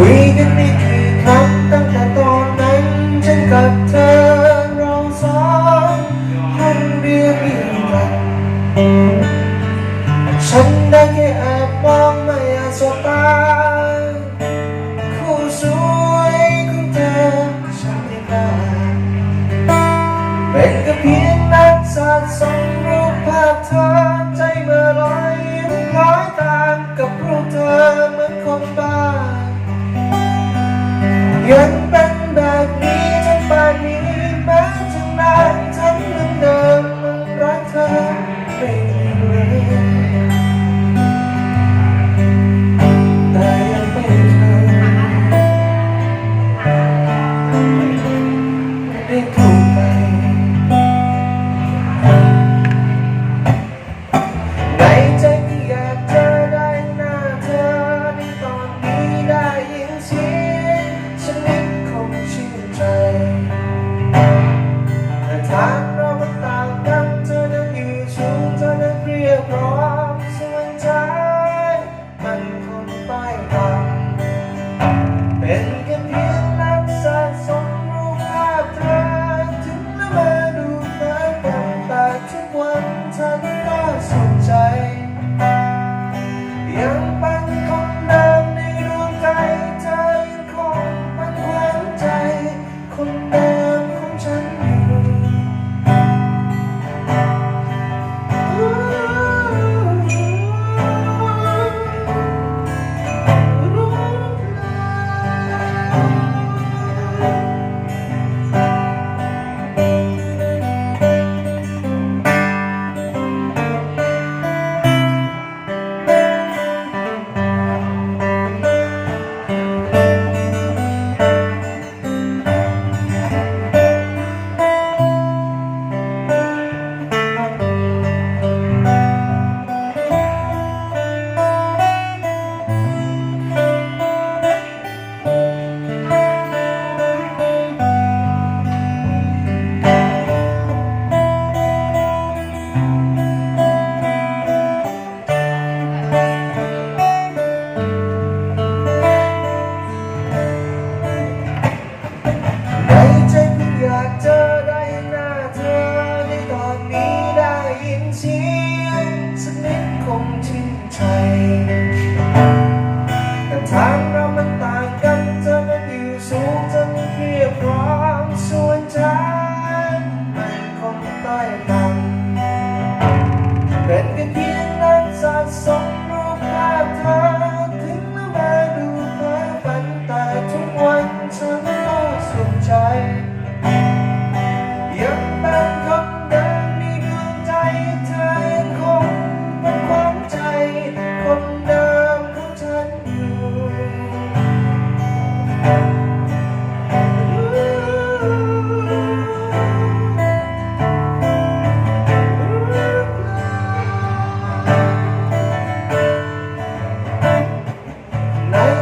คุยกันไม่กี่ครั้งตั้งแต่ตอนนั้นฉันกับเธอเราสองห้องเรียนมีกันฉันได้แค่แอบมองไม่อาจสบต ยั นี้ night.